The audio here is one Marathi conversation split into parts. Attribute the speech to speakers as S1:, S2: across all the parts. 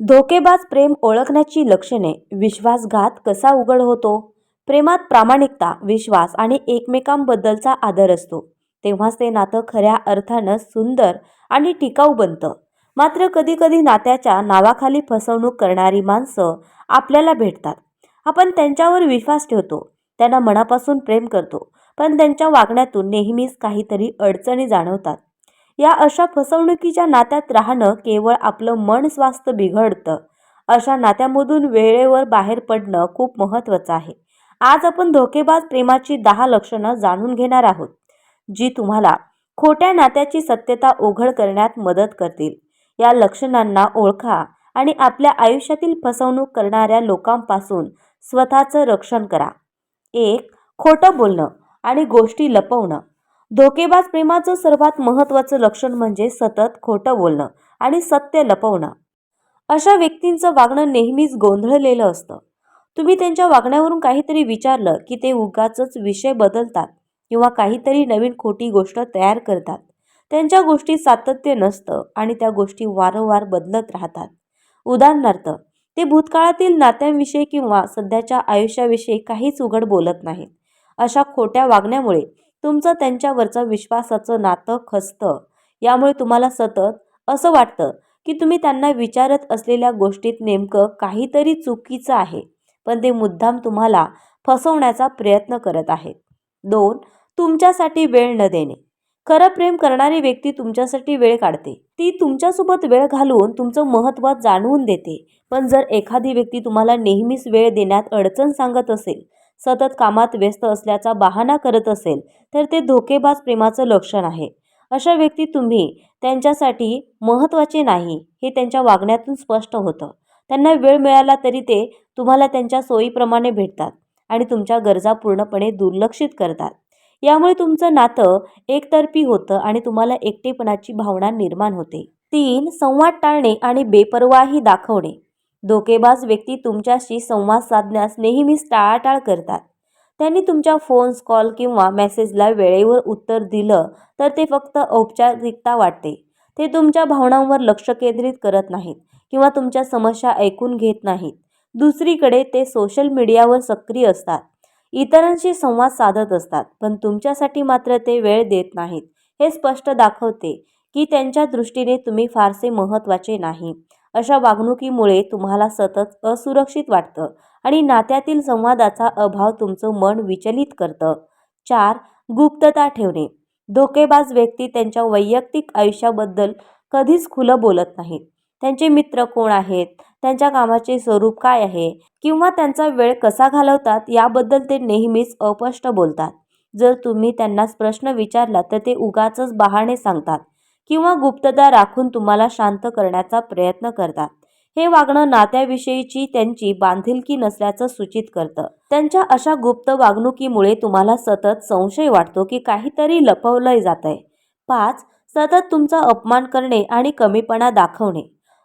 S1: धोकेबाज प्रेम ओळखण्याची लक्षणे विश्वासघात कसा उघड होतो? प्रेमात प्रामाणिकता विश्वास आणि एकमेकांबद्दलचा आदर असतो. तेव्हाच ते नातं खऱ्या अर्थानं सुंदर आणि टिकाऊ बनतं. मात्र कधीकधी नात्याच्या नावाखाली फसवणूक करणारी माणसं आपल्याला भेटतात. आपण त्यांच्यावर विश्वास ठेवतो. त्यांना मनापासून प्रेम करतो. पण त्यांच्या वागण्यातून नेहमीच काहीतरी अडचणी जाणवतात. या अशा फसवणुकीच्या नात्यात राहणं केवळ आपलं मन स्वास्थ्य बिघडतं. अशा नात्यामधून वेळेवर बाहेर पडणं खूप महत्त्वाचं आहे. आज आपण धोकेबाज प्रेमाची दहा लक्षणं जाणून घेणार आहोत जी तुम्हाला खोट्या नात्याची सत्यता उघड करण्यात मदत करतील. या लक्षणांना ओळखा आणि आपल्या आयुष्यातील फसवणूक करणाऱ्या लोकांपासून स्वतःचं रक्षण करा. एक खोटं बोलणं आणि गोष्टी लपवणं. धोकेबाज प्रेमाचं सर्वात महत्त्वाचं लक्षण म्हणजे सतत खोटं बोलणं आणि सत्य लपवणं. अशा व्यक्तींचं वागणं नेहमीच गोंधळलेलं असतं. तुम्ही त्यांच्या वागण्यावरून काहीतरी विचारलं की ते उगाच विषय बदलतात किंवा काहीतरी नवीन खोटी गोष्ट तयार करतात. त्यांच्या गोष्टी सातत्य नसतं आणि त्या गोष्टी वारंवार बदलत राहतात. उदाहरणार्थ ते भूतकाळातील नात्यांविषयी किंवा सध्याच्या आयुष्याविषयी काहीच उघड बोलत नाहीत. अशा खोट्या वागण्यामुळे तुमचं त्यांच्यावरचं विश्वासाचं नातं खचतं यामुळे तुम्हाला सतत असं वाटतं की तुम्ही त्यांना विचारत असलेल्या गोष्टीत नेमकं काहीतरी चुकीचं आहे पण ते मुद्दाम तुम्हाला फसवण्याचा प्रयत्न करत आहेत. दोन तुमच्यासाठी वेळ न देणे. खरं प्रेम करणारी व्यक्ती तुमच्यासाठी वेळ काढते. ती तुमच्यासोबत वेळ घालून तुमचं महत्त्व जाणवून देते. पण जर एखादी व्यक्ती तुम्हाला नेहमीच वेळ देण्यात अडचण सांगत असेल सतत कामात व्यस्त असल्याचा बहाणा करत असेल तर ते धोकेबाज प्रेमाचं लक्षण आहे. अशा व्यक्ती तुम्ही त्यांच्यासाठी महत्त्वाचे नाही हे त्यांच्या वागण्यातून स्पष्ट होतं. त्यांना वेळ मिळाला तरी ते तुम्हाला त्यांच्या सोयीप्रमाणे भेटतात आणि तुमच्या गरजा पूर्णपणे दुर्लक्षित करतात. यामुळे तुमचं नातं एकतर्फी होतं आणि तुम्हाला एकटेपणाची भावना निर्माण होते. तीन संवाद टाळणे आणि बेपर्वाही दाखवणे. धोकेबाज व्यक्ती तुमच्याशी संवाद साधण्यास नेहमीच टाळाटाळ करतात. त्यांनी तुमच्या फोन्स कॉल किंवा मेसेजला वेळेवर उत्तर दिलं तर ते फक्त औपचारिकता वाटते. ते तुमच्या भावनांवर लक्ष केंद्रित करत नाहीत किंवा तुमच्या समस्या ऐकून घेत नाहीत. दुसरीकडे ते सोशल मीडियावर सक्रिय असतात. इतरांशी संवाद साधत असतात पण तुमच्यासाठी मात्र ते वेळ देत नाहीत. हे स्पष्ट दाखवते की त्यांच्या दृष्टीने तुम्ही फारसे महत्त्वाचे नाही. अशा वागणुकीमुळे तुम्हाला सतत असुरक्षित वाटतं आणि नात्यातील संवादाचा अभाव तुमचं मन विचलित करतं. चार गुप्तता ठेवणे. धोकेबाज व्यक्ती त्यांच्या वैयक्तिक आयुष्याबद्दल कधीच खुलं बोलत नाहीत. त्यांचे मित्र कोण आहेत? त्यांच्या कामाचे स्वरूप काय आहे? किंवा त्यांचा वेळ कसा घालवतात? याबद्दल ते नेहमीच अस्पष्ट बोलतात. जर तुम्ही त्यांनाच प्रश्न विचारला तर ते उगाच बहाणे सांगतात. किंवा गुप्तता राखून तुम्हाला शांत करण्याचा प्रयत्न करतात. हे वागणं नात्याविषयीची त्यांची बांधिलकी नसल्याचं सूचित करतं. त्यांच्या अशा गुप्त वागणुकीमुळे तुम्हाला सतत संशय वाटतो की काहीतरी लपवलंय जातंय. पाच सतत तुमचा अपमान करणे आणि कमीपणा दाखवणे.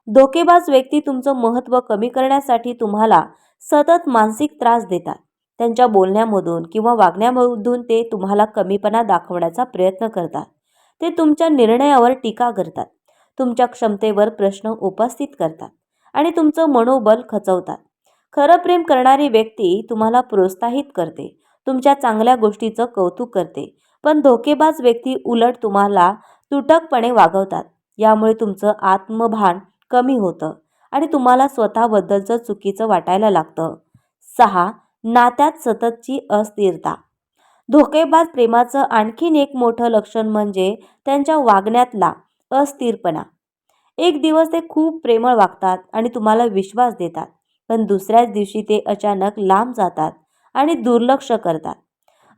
S1: धोकेबाज व्यक्ती तुमचं महत्त्व कमी करण्यासाठी तुम्हाला सतत मानसिक त्रास देतात. त्यांच्या बोलण्यामधून किंवा वागण्यामधून ते तुम्हाला कमीपणा दाखवण्याचा प्रयत्न करतात. ते तुमच्या निर्णयावर टीका करतात. तुमच्या क्षमतेवर प्रश्न उपस्थित करतात आणि तुमचं मनोबल खचवतात. खरं प्रेम करणारी व्यक्ती तुम्हाला प्रोत्साहित करते तुमच्या चांगल्या गोष्टीचं कौतुक करते पण धोकेबाज व्यक्ती उलट तुम्हाला तुटकपणे वागवतात. यामुळे तुमचं आत्मभान कमी होतं आणि तुम्हाला स्वतःबद्दलचं चुकीचं वाटायला लागतं. सहा. नात्यात सततची अस्थिरता. धोकेबाज प्रेमाचं आणखीन एक मोठं लक्षण म्हणजे त्यांच्या वागण्यातला अस्थिरपणा. एक दिवस ते खूप प्रेमळ वागतात आणि तुम्हाला विश्वास देतात पण दुसऱ्याच दिवशी ते अचानक लांब जातात आणि दुर्लक्ष करतात.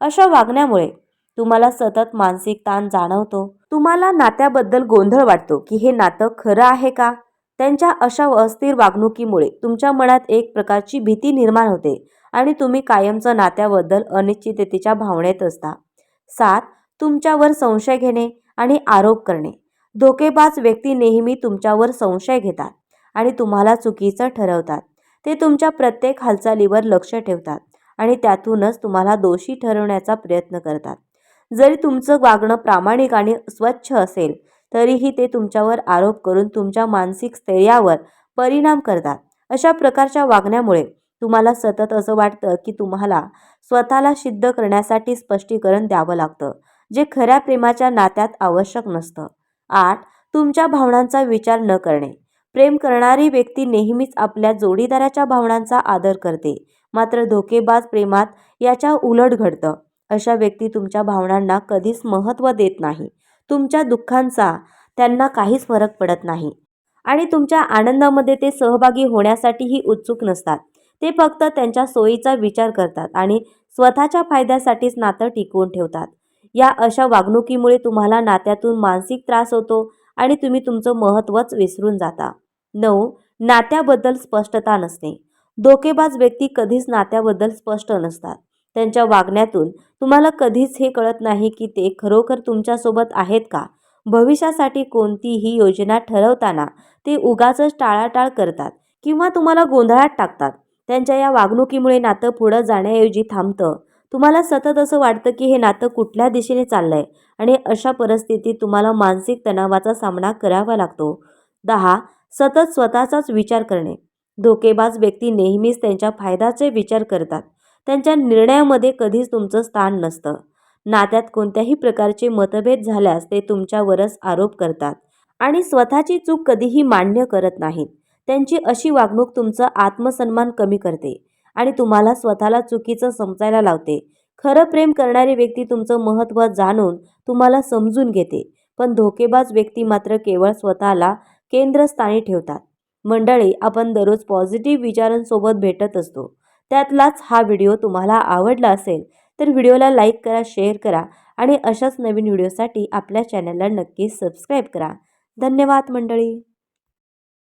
S1: अशा वागण्यामुळे तुम्हाला सतत मानसिक ताण जाणवतो. तुम्हाला नात्याबद्दल गोंधळ वाटतो की हे नातं खरं आहे का? त्यांच्या अशा अस्थिर वागणुकीमुळे तुमच्या मनात एक प्रकारची भीती निर्माण होते आणि तुम्ही कायमचं नात्याबद्दल अनिश्चिततेच्या भावनेत असता. सात तुमच्यावर संशय घेणे आणि आरोप करणे. धोकेबाज व्यक्ती नेहमी तुमच्यावर संशय घेतात आणि तुम्हाला चुकीचं ठरवतात. ते तुमच्या प्रत्येक हालचालीवर लक्ष ठेवतात आणि त्यातूनच तुम्हाला दोषी ठरवण्याचा प्रयत्न करतात. जरी तुमचं वागणं प्रामाणिक आणि स्वच्छ असेल तरीही ते तुमच्यावर आरोप करून तुमच्या मानसिक स्थैर्यावर परिणाम करतात. अशा प्रकारच्या वागण्यामुळे तुम्हाला सतत असं वाटतं की तुम्हाला स्वतःला सिद्ध करण्यासाठी स्पष्टीकरण द्यावं लागतं जे खऱ्या प्रेमाच्या नात्यात आवश्यक नसतं. आठ तुमच्या भावनांचा विचार न करणे. प्रेम करणारी व्यक्ती नेहमीच आपल्या जोडीदाराच्या भावनांचा आदर करते मात्र धोकेबाज प्रेमात याच्या उलट घडतं. अशा व्यक्ती तुमच्या भावनांना कधीच महत्त्व देत नाही. तुमच्या दुःखांचा त्यांना काहीच फरक पडत नाही. आणि तुमच्या आनंदामध्ये ते सहभागी होण्यासाठीही उत्सुक नसतात. ते फक्त त्यांच्या सोयीचा विचार करतात आणि स्वतःच्या फायद्यासाठीच नातं टिकवून ठेवतात. या अशा वागणुकीमुळे तुम्हाला नात्यातून मानसिक त्रास होतो आणि तुम्ही तुमचं महत्त्वच विसरून जाता. नऊ नात्याबद्दल स्पष्टता नसते धोकेबाज व्यक्ती कधीच नात्याबद्दल स्पष्ट नसतात. त्यांच्या वागण्यातून तुम्हाला कधीच हे कळत नाही की ते खरोखर तुमच्यासोबत आहेत का? भविष्यासाठी कोणतीही योजना ठरवताना ते उगाच टाळाटाळ करतात किंवा तुम्हाला गोंधळात टाकतात. त्यांच्या या वागणुकीमुळे नातं पुढं जाण्याऐवजी थांबतं. तुम्हाला सतत असं वाटतं की हे नातं कुठल्या दिशेने चाललंय आणि अशा परिस्थितीत तुम्हाला मानसिक तणावाचा सामना करावा लागतो. दहा सतत स्वतःचाच विचार करणे. धोकेबाज व्यक्ती नेहमीच त्यांच्या फायद्याचे विचार करतात. त्यांच्या निर्णयामध्ये कधीच तुमचं स्थान नसतं. नात्यात कोणत्याही प्रकारचे मतभेद झाल्यास ते तुमच्यावरच आरोप करतात आणि स्वतःची चूक कधीही मान्य करत नाहीत. त्यांची अशी वागणूक तुमचं आत्मसन्मान कमी करते आणि तुम्हाला स्वतःला चुकीचं समजायला लावते. खरं प्रेम करणारी व्यक्ती तुमचं महत्त्व जाणून तुम्हाला समजून घेते पण धोकेबाज व्यक्ती मात्र केवळ स्वतःला केंद्रस्थानी ठेवतात. मंडळी आपण दररोज पॉझिटिव्ह विचारांसोबत भेटत असतो. त्यातलाच हा व्हिडिओ तुम्हाला आवडला असेल तर व्हिडिओला लाईक करा शेअर करा आणि अशाच नवीन व्हिडिओसाठी आपल्या चॅनलला नक्की सबस्क्राईब करा. धन्यवाद मंडळी!